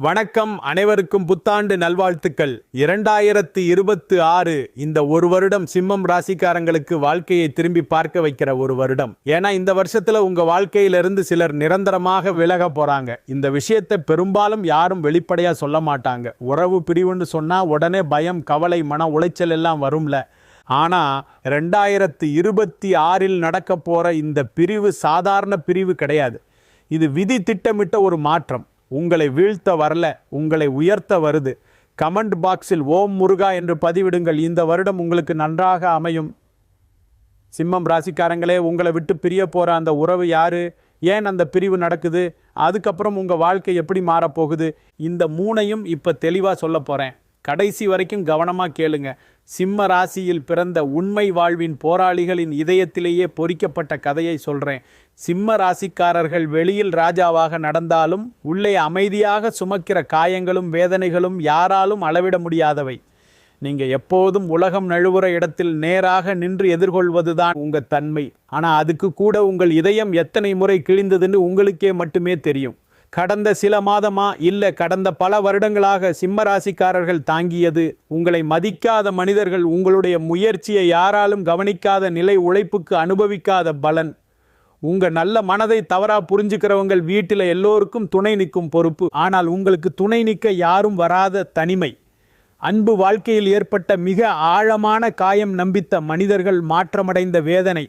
வணக்கம் அனைவருக்கும் புத்தாண்டு நல்வாழ்த்துக்கள். இரண்டாயிரத்து இருபத்து ஆறு இந்த ஒரு வருடம் சிம்மம் ராசிக்காரங்களுக்கு வாழ்க்கையை திரும்பி பார்க்க வைக்கிற ஒரு வருடம். ஏன்னா இந்த வருஷத்துல உங்க வாழ்க்கையிலிருந்து சிலர் நிரந்தரமாக விலக போறாங்க. இந்த விஷயத்தை பெரும்பாலும் யாரும் வெளிப்படையா சொல்ல மாட்டாங்க. உறவு பிரிவுன்னு சொன்னா உடனே பயம் கவலை மன உளைச்சல் எல்லாம் வரும்ல. ஆனா ரெண்டாயிரத்து இருபத்தி ஆறில் நடக்க போற இந்த பிரிவு சாதாரண பிரிவு கிடையாது. இது விதி திட்டமிட்ட ஒரு மாற்றம். உங்களை வீழ்த்த வரல உங்களை உயர்த்த வருது. கமெண்ட் பாக்ஸில் ஓம் முருகா என்று பதிவிடுங்கள். இந்த வருடம் உங்களுக்கு நன்றாக அமையும். சிம்மம் ராசிக்காரங்களே உங்களை விட்டு பிரிய போகிற அந்த உறவு யாரு? ஏன் அந்த பிரிவு நடக்குது? அதுக்கப்புறம் உங்கள் வாழ்க்கை எப்படி மாறப்போகுது? இந்த மூணையும் இப்போ தெளிவாக சொல்ல போகிறேன் கடைசி வரைக்கும் கவனமாக கேளுங்க. சிம்ம ராசியில் பிறந்த உண்மை வாழ்வின் போராளிகளின் இதயத்திலேயே பொறிக்கப்பட்ட கதையை சொல்கிறேன் சிம்ம ராசிக்காரர்கள் வெளியில் ராஜாவாக நடந்தாலும் உள்ளே அமைதியாக சுமக்கிற காயங்களும் வேதனைகளும் யாராலும் அளவிட முடியாதவை. நீங்கள் எப்போதும் உலகம் நழுவுற இடத்தில் நேராக நின்று எதிர்கொள்வதுதான் உங்கள் தன்மை. ஆனால் அதுக்கு கூட உங்கள் இதயம் எத்தனை முறை கிழிந்ததுன்னு உங்களுக்கே மட்டுமே தெரியும். கடந்த சில மாதமா இல்லை கடந்த பல வருடங்களாக சிம்ம ராசிக்காரர்கள் தாங்கியது. உங்களை மதிக்காத மனிதர்கள் உங்களுடைய முயற்சியை யாராலும் கவனிக்காத நிலை உழைப்புக்கு அனுபவிக்காத பலன். உங்கள் நல்ல மனதை தவறா புரிஞ்சுக்கிறவங்கள் வீட்டில் எல்லோருக்கும் துணை நிற்கும் பொறுப்பு. ஆனால் உங்களுக்கு துணை நிற்க யாரும் வராத தனிமை. அன்பு வாழ்க்கையில் ஏற்பட்ட மிக ஆழமான காயம் நம்பித்த மனிதர்கள் மாற்றமடைந்த வேதனை.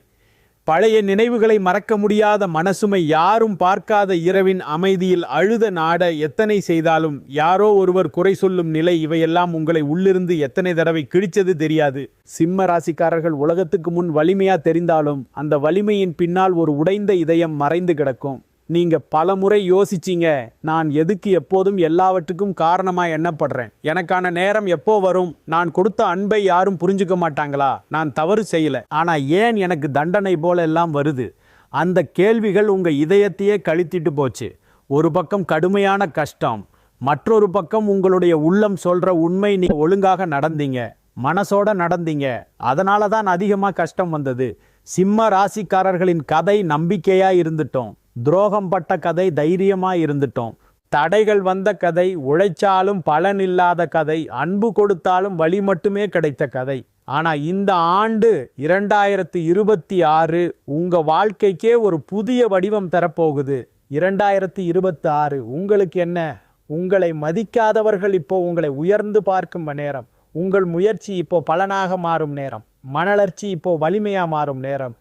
பழைய நினைவுகளை மறக்க முடியாத மனசுமை யாரும் பார்க்காத இரவின் அமைதியில் அழுத நாட எத்தனை செய்தாலும் யாரோ ஒருவர் குறை சொல்லும் நிலை இவையெல்லாம் உங்களை உள்ளிருந்து எத்தனை தடவை கிழிச்சது தெரியாது. சிம்ம ராசிக்காரர்கள் உலகத்துக்கு முன் வலிமையா தெரிந்தாலும் அந்த வலிமையின் பின்னால் ஒரு உடைந்த இதயம் மறைந்து கிடக்கும். நீங்கள் பல முறை யோசிச்சீங்க. நான் எதுக்கு எப்போதும் எல்லாவற்றுக்கும் காரணமாக எண்ணப்படுறேன்? எனக்கான நேரம் எப்போ வரும்? நான் கொடுத்த அன்பை யாரும் புரிஞ்சுக்க மாட்டாங்களா? நான் தவறு செய்யலை. ஆனால் ஏன் எனக்கு தண்டனை போல எல்லாம் வருது? அந்த கேள்விகள் உங்கள் இதயத்தையே கழித்திட்டு போச்சு. ஒரு பக்கம் கடுமையான கஷ்டம் மற்றொரு பக்கம் உங்களுடைய உள்ளம் சொல்கிற உண்மை நீ ஒழுங்காக நடந்தீங்க மனசோட நடந்தீங்க. அதனால தான் அதிகமாக கஷ்டம் வந்தது. சிம்ம ராசிக்காரர்களின் கதை நம்பிக்கையாக இருந்துட்டோம். துரோகம் பட்ட கதை தைரியமாக இருந்துட்டோம். தடைகள் வந்த கதை உழைச்சாலும் பலன் இல்லாத கதை அன்பு கொடுத்தாலும் வழி மட்டுமே கிடைத்த கதை. ஆனால் இந்த ஆண்டு இரண்டாயிரத்தி இருபத்தி ஆறு உங்கள் வாழ்க்கைக்கே ஒரு புதிய வடிவம் தரப்போகுது. இரண்டாயிரத்தி இருபத்தி ஆறு உங்களுக்கு என்ன? உங்களை மதிக்காதவர்கள் இப்போ உங்களை உயர்ந்து பார்க்கும் நேரம். உங்கள் முயற்சி இப்போ பலனாக மாறும் நேரம். மனளர்ச்சி இப்போ வலிமையாக மாறும் நேரம்.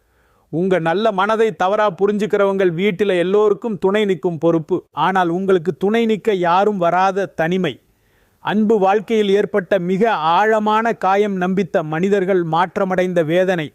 உங்கள் நல்ல மனதை தவறா புரிஞ்சுக்கிறவங்கள் வீட்டில் எல்லோருக்கும் துணை நிற்கும் பொறுப்பு. ஆனால் உங்களுக்கு துணை நிற்க யாரும் வராத தனிமை. அன்பு வாழ்க்கையில் ஏற்பட்ட மிக ஆழமான காயம் நம்பித்த மனிதர்கள் மாற்றமடைந்த வேதனை.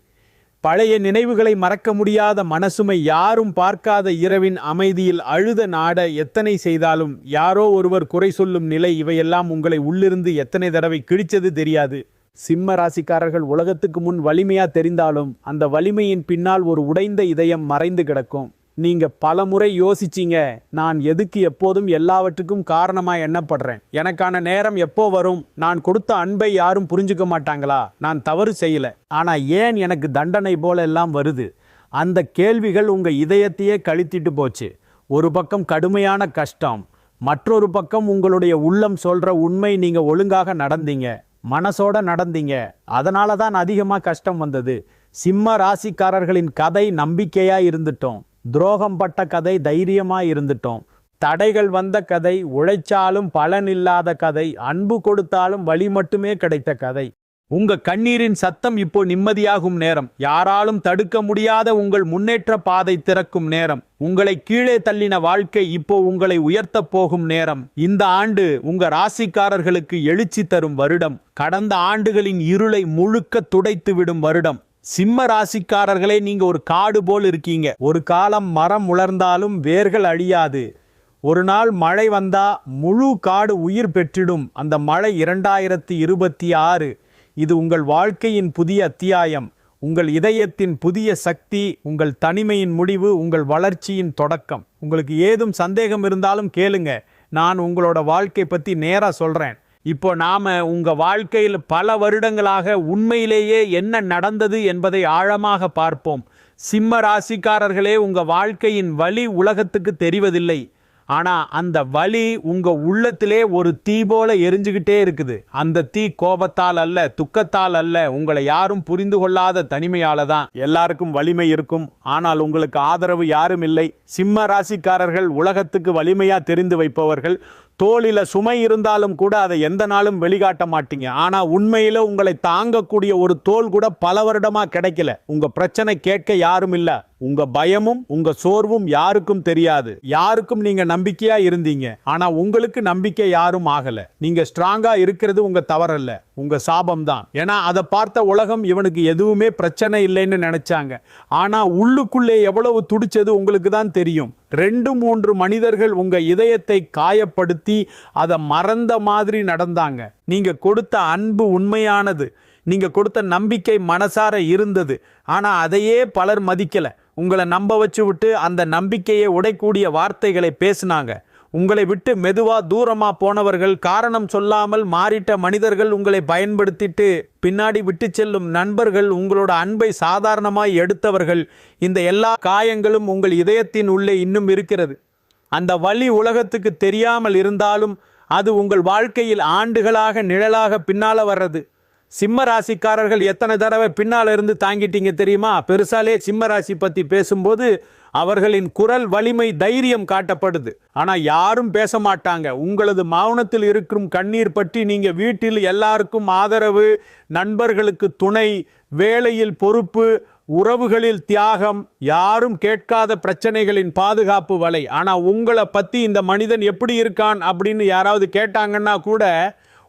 பழைய நினைவுகளை மறக்க முடியாத மனசுமை யாரும் பார்க்காத இரவின் அமைதியில் அழுத நாட எத்தனை செய்தாலும் யாரோ ஒருவர் குறை சொல்லும் நிலை இவையெல்லாம் உங்களை உள்ளிருந்து எத்தனை தடவை கிழிச்சது தெரியாது. சிம்ம ராசிக்காரர்கள் உலகத்துக்கு முன் வலிமையா தெரிந்தாலும் அந்த வலிமையின் பின்னால் ஒரு உடைந்த இதயம் மறைந்து கிடக்கும். நீங்க பல முறை யோசிச்சீங்க நான் எதுக்கு எப்போதும் எல்லாவற்றுக்கும் காரணமா எண்ணப்படுறேன். எனக்கான நேரம் எப்போ வரும்? நான் கொடுத்த அன்பை யாரும் புரிஞ்சுக்க மாட்டாங்களா? நான் தவறு செய்யல. ஆனா ஏன் எனக்கு தண்டனை போல எல்லாம் வருது? அந்த கேள்விகள் உங்க இதயத்தையே கழித்திட்டு போச்சு. ஒரு பக்கம் கடுமையான கஷ்டம் மற்றொரு பக்கம் உங்களுடைய உள்ளம் சொல்ற உண்மை நீங்க ஒழுங்காக நடந்தீங்க. மனசோட நடந்தீங்க. அதனால தான் அதிகமாக கஷ்டம் வந்தது. சிம்ம ராசிக்காரர்களின் கதை நம்பிக்கையாக இருந்துட்டோம். துரோகம் பட்ட கதை தைரியமாக இருந்துட்டோம். தடைகள் வந்த கதை உழைச்சாலும் பலன் இல்லாத கதை அன்பு கொடுத்தாலும் வழி மட்டுமே கிடைத்த கதை. உங்க கண்ணீரின் சத்தம் இப்போ நிம்மதியாகும் நேரம். யாராலும் தடுக்க முடியாத உங்கள் முன்னேற்ற பாதை திறக்கும் நேரம். உங்களை கீழே தள்ளின வாழ்க்கை இப்போ உங்களை உயர்த்தப் போகும் நேரம். இந்த ஆண்டு உங்க ராசிக்காரர்களுக்கு எழுச்சி தரும் வருடம். கடந்த ஆண்டுகளின் இருளை முழுக்க துடைத்து விடும் வருடம். சிம்ம ராசிக்காரர்களே நீங்க ஒரு காடு போல் இருக்கீங்க. ஒரு காலம் மரம் உலர்ந்தாலும் வேர்கள் அழியாது. ஒரு நாள் மழை வந்தா முழு காடு உயிர் பெற்றிடும். அந்த மழை இரண்டாயிரத்தி இருபத்தி ஆறு. இது உங்கள் வாழ்க்கையின் புதிய அத்தியாயம். உங்கள் இதயத்தின் புதிய சக்தி உங்கள் தனிமையின் முடிவு உங்கள் வளர்ச்சியின் தொடக்கம். உங்களுக்கு ஏதும் சந்தேகம் இருந்தாலும் கேளுங்க. நான் உங்களோட வாழ்க்கை பற்றி நேராக சொல்கிறேன் இப்போ நாம் உங்கள் வாழ்க்கையில் பல வருடங்களாக உண்மையிலேயே என்ன நடந்தது என்பதை ஆழமாக பார்ப்போம். சிம்ம ராசிக்காரர்களே உங்கள் வாழ்க்கையின் வழி உலகத்துக்கு தெரிவதில்லை. ஆனால் அந்த வலி உங்கள் உள்ளத்திலே ஒரு தீ போல எரிஞ்சுக்கிட்டே இருக்குது. அந்த தீ கோபத்தால் அல்ல துக்கத்தால் அல்ல உங்களை யாரும் புரிந்து கொள்ளாத தனிமையால் தான். எல்லாருக்கும் வலிமை இருக்கும். ஆனால் உங்களுக்கு ஆதரவு யாரும் இல்லை. சிம்ம ராசிக்காரர்கள் உலகத்துக்கு வலிமையாக தெரிந்து வைப்பவர்கள். தோளில சுமை இருந்தாலும் கூட அதை எந்த நாளும் வெளிக்காட்ட மாட்டீங்க. ஆனா உண்மையில உங்களை தாங்கக்கூடிய ஒரு தோல் கூட பல வருடமா கிடைக்கல. உங்க பிரச்சனை கேட்க யாரும் இல்ல. உங்க பயமும் உங்க சோர்வும் யாருக்கும் தெரியாது. யாருக்கும் நீங்க நம்பிக்கையா இருந்தீங்க. ஆனா உங்களுக்கு நம்பிக்கை யாரும் ஆகல. நீங்க ஸ்ட்ராங்கா இருக்கிறது உங்க தவறல்ல. உங்க சாபம் தான். ஏன்னா அதை பார்த்த உலகம் இவனுக்கு எதுவுமே பிரச்சனை இல்லைன்னு நினைச்சாங்க. ஆனா உள்ளுக்குள்ளே எவ்வளவு துடிச்சது உங்களுக்கு தான் தெரியும். ரெண்டு மூன்று மனிதர்கள் உங்கள் இதயத்தை காயப்படுத்தி அதை மறந்த மாதிரி நடந்தாங்க. நீங்கள் கொடுத்த அன்பு உண்மையானது. நீங்கள் கொடுத்த நம்பிக்கை மனசார இருந்தது. ஆனால் அதையே பலர் மதிக்கலை. உங்களை நம்ப வச்சு விட்டு அந்த நம்பிக்கையை உடைக்கூடிய வார்த்தைகளை பேசினாங்க. உங்களை விட்டு மெதுவா தூரமா போனவர்கள் காரணம் சொல்லாமல் மாறிட்ட மனிதர்கள் உங்களை பயன்படுத்திட்டு பின்னாடி விட்டு செல்லும் நண்பர்கள் உங்களோட அன்பை சாதாரணமாய் எடுத்தவர்கள் இந்த எல்லா காயங்களும் உங்கள் இதயத்தின் உள்ளே இன்னும் இருக்கிறது. அந்த வழி உலகத்துக்கு தெரியாமல் இருந்தாலும் அது உங்கள் வாழ்க்கையில் ஆண்டுகளாக நிழலாக பின்னால வர்றது. சிம்ம ராசிக்காரர்கள் எத்தனை தடவை பின்னால இருந்து தாங்கிட்டீங்க தெரியுமா? பெருசாலே சிம்ம ராசி பத்தி பேசும்போது அவர்களின் குரல் வலிமை தைரியம் காட்டப்படுது. ஆனா யாரும் பேச மாட்டாங்க. உங்களது மௌனத்தில் இருக்கும் கண்ணீர் பற்றி நீங்க வீட்டில் எல்லாருக்கும் ஆதரவு நண்பர்களுக்கு துணை வேலையில் பொறுப்பு உறவுகளில் தியாகம் யாரும் கேட்காத பிரச்சனைகளின் பாதுகாப்பு வலை. ஆனா உங்களை பத்தி இந்த மனிதன் எப்படி இருக்கான் அப்படின்னு யாராவது கேட்டாங்கன்னா கூட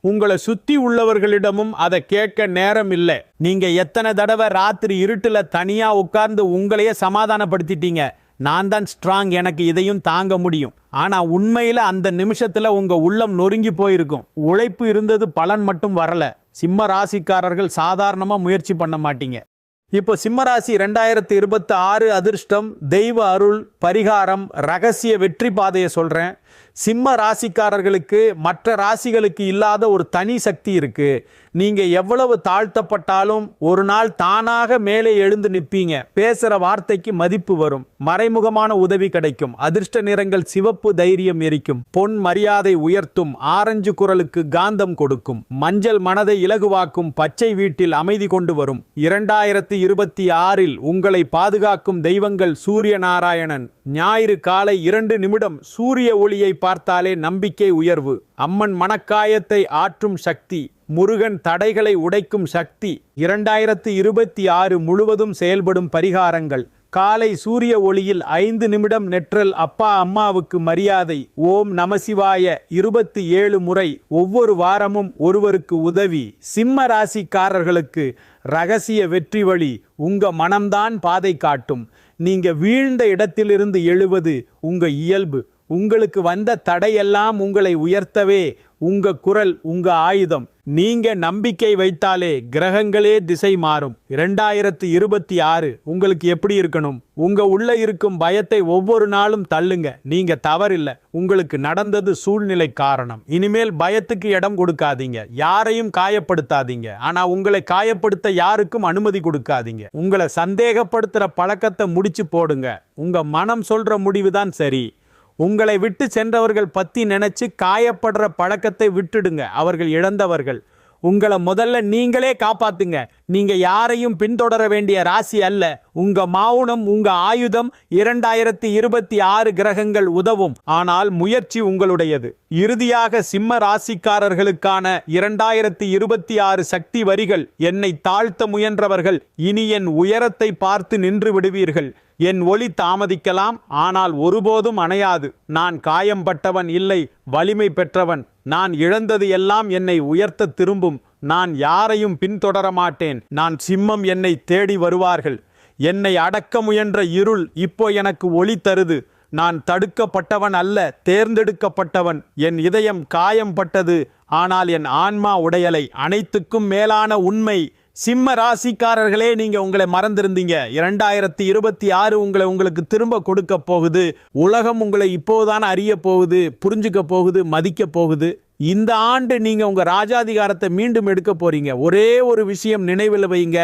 உங்களை சுத்தி உள்ளவர்களிடமும் அதை கேட்க நேரம் இல்லை. நீங்க எத்தனை தடவை ராத்திரி இருட்டுல தனியா உட்கார்ந்து உங்களையே சமாதானப்படுத்திட்டீங்க. நான் தான் ஸ்ட்ராங் எனக்கு இதையும் தாங்க முடியும். ஆனா உண்மையில அந்த நிமிஷத்துல உங்க உள்ளம் நொறுங்கி போயிருக்கும். உழைப்பு இருந்தது பலன் மட்டும் வரல. சிம்ம ராசிக்காரர்கள் சாதாரணமா முயற்சி பண்ண மாட்டீங்க. இப்போ சிம்மராசி ரெண்டாயிரத்தி இருபத்தி ஆறு அதிர்ஷ்டம் தெய்வ அருள் பரிகாரம் ரகசிய வெற்றி பாதையை சொல்றேன். சிம்ம ராசிக்காரர்களுக்கு மற்ற ராசிகளுக்கு இல்லாத ஒரு தனி சக்தி இருக்கு. நீங்க எவ்வளவு தாழ்த்தப்பட்டாலும் ஒரு நாள் தானாக மேலே எழுந்து நிற்பீங்க. பேசுற வார்த்தைக்கு மதிப்பு வரும். மறைமுகமான உதவி கிடைக்கும். அதிர்ஷ்ட நிறங்கள் சிவப்பு தைரியம் எரிக்கும். பொன் மரியாதை உயர்த்தும். ஆரஞ்சு குரலுக்கு காந்தம் கொடுக்கும். மஞ்சள் மனதை இலகுவாக்கும். பச்சை வீட்டில் அமைதி கொண்டு வரும். இரண்டாயிரத்தி இருபத்தி ஆறில் உங்களை பாதுகாக்கும் தெய்வங்கள் சூரிய நாராயணன் ஞாயிறு காலை இரண்டு நிமிடம் சூரிய ஒளியை பார்த்தாலே நம்பிக்கை உயர்வு. அம்மன் மனக்காயத்தை ஆற்றும் சக்தி முருகன் தடைகளை உடைக்கும் சக்தி. இரண்டாயிரத்து இருபத்தி ஆறு முழுவதும் செயல்படும் பரிகாரங்கள். காலை சூரிய ஒளியில் ஐந்து நிமிடம் நெற்றல் அப்பா அம்மாவுக்கு மரியாதை. ஓம் நமசிவாய இருபத்தி ஏழு முறை ஒவ்வொரு வாரமும் ஒருவருக்கு உதவி. சிம்ம ராசிக்காரர்களுக்கு ரகசிய வெற்றி வழி உங்க மனம்தான் பாதை காட்டும். நீங்க வீழ்ந்த இடத்திலிருந்து எழுவது உங்க இயல்பு. உங்களுக்கு வந்த தடையெல்லாம் உங்களை உயர்த்தவே உங்க குரல் உங்க ஆயுதம். நீங்க நம்பிக்கை வைத்தாலே கிரகங்களே திசை மாறும். இரண்டாயிரத்து இருபத்தி ஆறு உங்களுக்கு எப்படி இருக்கணும்? உங்க உள்ள இருக்கும் பயத்தை ஒவ்வொரு நாளும் தள்ளுங்க. நீங்க தவறில்ல. உங்களுக்கு நடந்தது சூழ்நிலை காரணம். இனிமேல் பயத்துக்கு இடம் கொடுக்காதீங்க. யாரையும் காயப்படுத்தாதீங்க. ஆனா உங்களை காயப்படுத்த யாருக்கும் அனுமதி கொடுக்காதீங்க. உங்களை சந்தேகப்படுத்துற பழக்கத்தை முடிச்சு போடுங்க. உங்க மனம் சொல்ற முடிவுதான் சரி. உங்களை விட்டு சென்றவர்கள் பற்றி நினச்சி காயப்படுற பழக்கத்தை விட்டுடுங்க. அவர்கள் இழந்தவர்கள். உங்களை முதல்ல நீங்களே காப்பாத்துங்க. நீங்க யாரையும் பின்தொடர வேண்டிய ராசி அல்ல. உங்க மௌனம் உங்க ஆயுதம் இரண்டாயிரத்தி இருபத்தி ஆறு கிரகங்கள் உதவும். ஆனால் முயற்சி உங்களுடையது. இறுதியாக சிம்ம ராசிக்காரர்களுக்கான இரண்டாயிரத்தி இருபத்தி ஆறு சக்தி வரிகள். என்னை தாழ்த்த முயன்றவர்கள் இனி என் உயரத்தை பார்த்து நின்று விடுவீர்கள். என் ஒளி தாமதிக்கலாம் ஆனால் ஒருபோதும் அணையாது. நான் காயம்பட்டவன் இல்லை வலிமை பெற்றவன். நான் இழந்தது எல்லாம் என்னை உயர்த்த திரும்பும். நான் யாரையும் பின்தொடர மாட்டேன். நான் சிம்மம் என்னை தேடி வருவார்கள். என்னை அடக்க முயன்ற இருள் இப்போ எனக்கு ஒளி தருது. நான் தடுக்கப்பட்டவன் அல்ல தேர்ந்தெடுக்கப்பட்டவன். என் இதயம் காயம் பட்டது ஆனால் என் ஆன்மா உடையலை. அனைத்துக்கும் மேலான உண்மை. சிம்ம ராசிக்காரர்களே நீங்க உங்களை மறந்திருந்தீங்க. இரண்டாயிரத்தி இருபத்தி ஆறு உங்களை உங்களுக்கு திரும்ப கொடுக்க போகுது. உலகம் உங்களை இப்போதான் அறிய போகுது புரிஞ்சுக்க போகுது மதிக்க போகுது. இந்த ஆண்டு நீங்கள் உங்கள் ராஜாதிகாரத்தை மீண்டும் எடுக்க போறீங்க. ஒரே ஒரு விஷயம் நினைவில் வைங்க.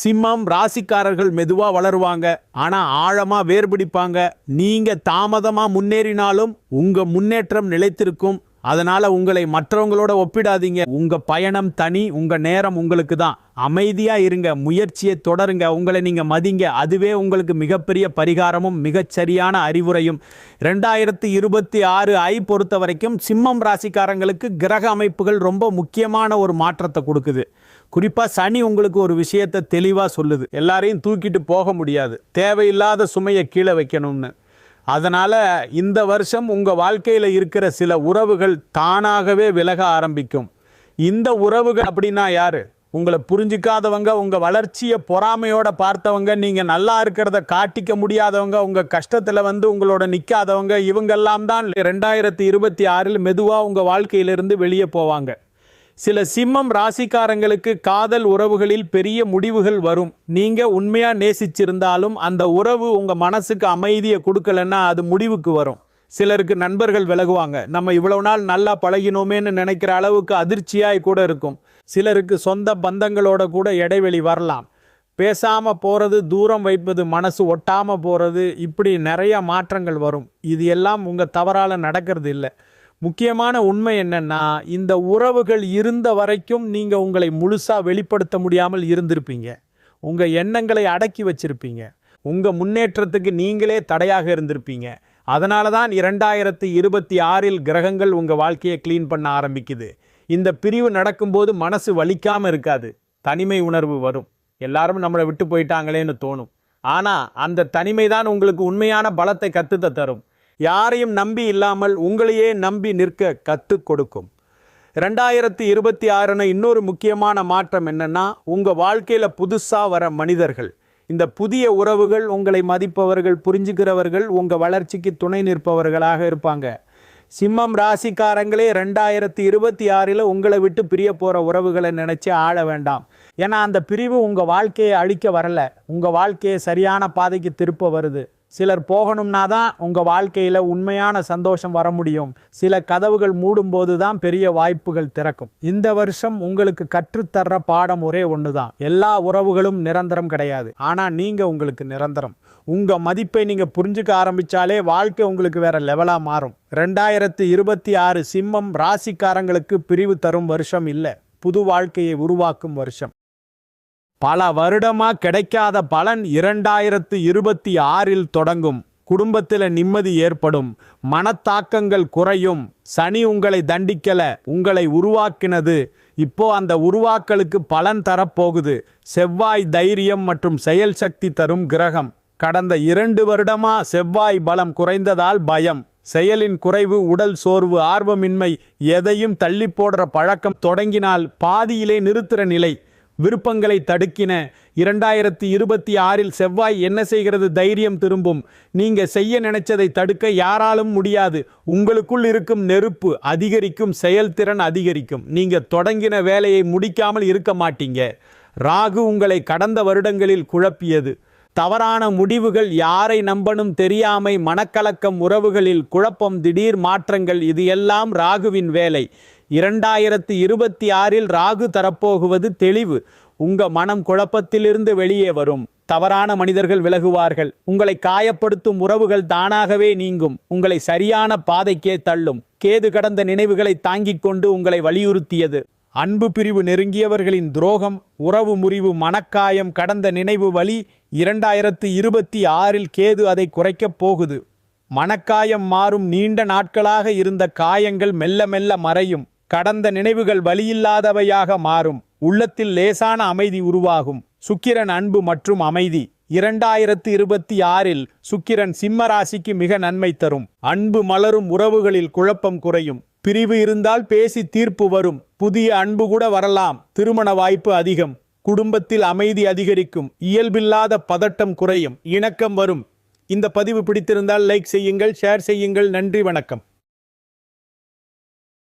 சிம்மம் ராசிக்காரர்கள் மெதுவாக வளருவாங்க. ஆனால் ஆழமாக வேர்பிடிப்பாங்க நீங்கள் தாமதமாக முன்னேறினாலும் உங்கள் முன்னேற்றம் நிலைத்திருக்கும். அதனால் உங்களை மற்றவங்களோட ஒப்பிடாதீங்க. உங்கள் பயணம் தனி உங்கள் நேரம் உங்களுக்கு தான். அமைதியாக இருங்க முயற்சியை தொடருங்க உங்களை நீங்கள் மதிங்க. அதுவே உங்களுக்கு மிகப்பெரிய பரிகாரமும் மிகச்சரியான அறிவுரையும். ரெண்டாயிரத்தி இருபத்தி ஆறு ஐ பொறுத்த வரைக்கும் சிம்மம் ராசிக்காரங்களுக்கு கிரக அமைப்புகள் ரொம்ப முக்கியமான ஒரு மாற்றத்தை கொடுக்குது. குறிப்பாக சனி உங்களுக்கு ஒரு விஷயத்தை தெளிவாக சொல்லுது. எல்லாரையும் தூக்கிட்டு போக முடியாது. தேவையில்லாத சுமையை கீழே வைக்கணும்னு. அதனால் இந்த வருஷம் உங்கள் வாழ்க்கையில் இருக்கிற சில உறவுகள் தானாகவே விலக ஆரம்பிக்கும். இந்த உறவுகள் அப்படின்னா யார்? உங்களை புரிஞ்சிக்காதவங்க உங்கள் வளர்ச்சியை பொறாமையோட பார்த்தவங்க நீங்கள் நல்லா இருக்கிறத காட்டிக்க முடியாதவங்க உங்கள் கஷ்டத்தில் வந்து உங்களோட நிற்காதவங்க இவங்கெல்லாம் தான் ரெண்டாயிரத்தி இருபத்தி ஆறில் மெதுவாக உங்கள் வாழ்க்கையிலிருந்து வெளியே போவாங்க. சில சிம்மம் ராசிக்காரங்களுக்கு காதல் உறவுகளில் பெரிய முடிவுகள் வரும். நீங்க உண்மையா நேசிச்சிருந்தாலும் அந்த உறவு உங்க மனசுக்கு அமைதியை கொடுக்கலன்னா அது முடிவுக்கு வரும். சிலருக்கு நண்பர்கள் விலகுவாங்க. நம்ம இவ்வளவு நாள் நல்லா பழகினோமேன்னு நினைக்கிற அளவுக்கு அதிர்ச்சியாய் கூட இருக்கும். சிலருக்கு சொந்த பந்தங்களோட கூட இடைவெளி வரலாம். பேசாம போறது தூரம் வைப்பது மனசு ஒட்டாம போறது இப்படி நிறைய மாற்றங்கள் வரும். இது எல்லாம் உங்க தவறால நடக்கிறது இல்லை. முக்கியமான உண்மை என்னன்னா இந்த உறவுகள் இருந்த வரைக்கும் நீங்க உங்களை முழுசா வெளிப்படுத்த முடியாமல் இருந்திருப்பீங்க. உங்க எண்ணங்களை அடக்கி வச்சிருப்பீங்க. உங்க முன்னேற்றத்துக்கு நீங்களே தடையாக இருந்திருப்பீங்க. அதனால தான் இரண்டாயிரத்தி இருபத்தி ஆறில் கிரகங்கள் உங்க வாழ்க்கையை க்ளீன் பண்ண ஆரம்பிக்குது. இந்த பிரிவு நடக்கும்போது மனசு வலிக்காமல் இருக்காது. தனிமை உணர்வு வரும். எல்லாரும் நம்மளை விட்டு போயிட்டாங்களேன்னு தோணும். ஆனால் அந்த தனிமை தான் உங்களுக்கு உண்மையான பலத்தை கற்றுத்த தரும் யாரையும் நம்பி இல்லாமல் உங்களையே நம்பி நிற்க கற்றுக் கொடுக்கும். ரெண்டாயிரத்தி இருபத்தி ஆறுன இன்னொரு முக்கியமான மாற்றம் என்னென்னா உங்கள் வாழ்க்கையில் புதுசாக வர மனிதர்கள். இந்த புதிய உறவுகள் உங்களை மதிப்பவர்கள் புரிஞ்சுக்கிறவர்கள் உங்கள் வளர்ச்சிக்கு துணை நிற்பவர்களாக இருப்பாங்க. சிம்மம் ராசிக்காரங்களே ரெண்டாயிரத்தி இருபத்தி ஆறில் உங்களை விட்டு பிரிய போகிற உறவுகளை நினச்சி ஆள வேண்டாம். ஏன்னா அந்த பிரிவு உங்கள் வாழ்க்கையை அழிக்க வரலை. உங்கள் வாழ்க்கையை சரியான பாதைக்கு திருப்ப வருது. சிலர் போகணும்னா தான் உங்கள் வாழ்க்கையில் உண்மையான சந்தோஷம் வர முடியும். சில கதவுகள் மூடும்போது தான் பெரிய வாய்ப்புகள் திறக்கும். இந்த வருஷம் உங்களுக்கு கற்றுத்தர்ற பாடம் ஒரே ஒன்று தான் எல்லா உறவுகளும் நிரந்தரம் கிடையாது. ஆனால் நீங்கள் உங்களுக்கு நிரந்தரம். உங்கள் மதிப்பை நீங்கள் புரிஞ்சுக்க ஆரம்பித்தாலே வாழ்க்கை உங்களுக்கு வேற லெவலாக மாறும். ரெண்டாயிரத்தி இருபத்தி ஆறு சிம்மம் ராசிக்காரங்களுக்கு பிரிவு தரும் வருஷம் இல்லை. புது வாழ்க்கையை உருவாக்கும் வருஷம். பல வருடமா கிடைக்காத பலன் இரண்டாயிரத்து இருபத்தி ஆறில் தொடங்கும். குடும்பத்தில் நிம்மதி ஏற்படும். மனத்தாக்கங்கள் குறையும். சனி உங்களை தண்டிக்கல. உங்களை உருவாக்கினது. இப்போ அந்த உருவாக்கலுக்கு பலன் தரப்போகுது. செவ்வாய் தைரியம் மற்றும் செயல் சக்தி தரும் கிரகம். கடந்த இரண்டு வருடமா செவ்வாய் பலம் குறைந்ததால் பயம். செயலின் குறைவு உடல் சோர்வு ஆர்வமின்மை எதையும் தள்ளி போடுற பழக்கம் தொடங்கினால் பாதியிலே நிறுத்துற நிலை. விருப்பங்களை தடுக்கின. இரண்டாயிரத்தி இருபத்தி ஆறில் செவ்வாய் என்ன செய்கிறது? தைரியம் திரும்பும். நீங்க செய்ய நினைச்சதை தடுக்க யாராலும் முடியாது. உங்களுக்குள் இருக்கும் நெருப்பு அதிகரிக்கும் செயல்திறன் அதிகரிக்கும். நீங்க தொடங்கின வேலையை முடிக்காமல் இருக்க மாட்டீங்க. ராகு உங்களை கடந்த வருடங்களில் குழப்பியது. தவறான முடிவுகள் யாரை நம்பனும் தெரியாமை மனக்கலக்கம் உறவுகளில் குழப்பம் திடீர் மாற்றங்கள் இது எல்லாம் ராகுவின் வேலை. இரண்டாயிரத்தி இருபத்தி ஆறில் ராகு தரப்போகுவது தெளிவு. உங்க மனம் குழப்பத்திலிருந்து வெளியே வரும். தவறான மனிதர்கள் விலகுவார்கள். உங்களை காயப்படுத்தும் உறவுகள் தானாகவே நீங்கும். உங்களை சரியான பாதைக்கே தள்ளும். கேது கடந்த நினைவுகளை தாங்கிக் கொண்டு உங்களை வலியுறுத்தியது. அன்பு பிரிவு நெருங்கியவர்களின் துரோகம் உறவு முறிவு மனக்காயம் கடந்த நினைவு வழி இரண்டாயிரத்து இருபத்தி ஆறில் கேது அதை குறைக்கப் போகுது. மனக்காயம் மாறும் நீண்ட நாட்களாக இருந்த காயங்கள் மெல்ல மெல்ல மறையும். கடந்த நினைவுகள் வலியில்லாதவையாக மாறும். உள்ளத்தில் லேசான அமைதி உருவாகும். சுக்கிரன் அன்பு மற்றும் அமைதி. இரண்டாயிரத்து இருபத்தி ஆறில் சுக்கிரன் சிம்ம ராசிக்கு மிக நன்மை தரும். அன்பு மலரும் உறவுகளில் குழப்பம் குறையும். பிரிவு இருந்தால் பேசி தீர்ப்பு வரும். புதிய அன்பு கூட வரலாம். திருமண வாய்ப்பு அதிகம். குடும்பத்தில் அமைதி அதிகரிக்கும். இயல்பில்லாத பதட்டம் குறையும். இணக்கம் வரும். இந்த பதிவு பிடித்திருந்தால் லைக் செய்யுங்கள் ஷேர் செய்யுங்கள். நன்றி வணக்கம்.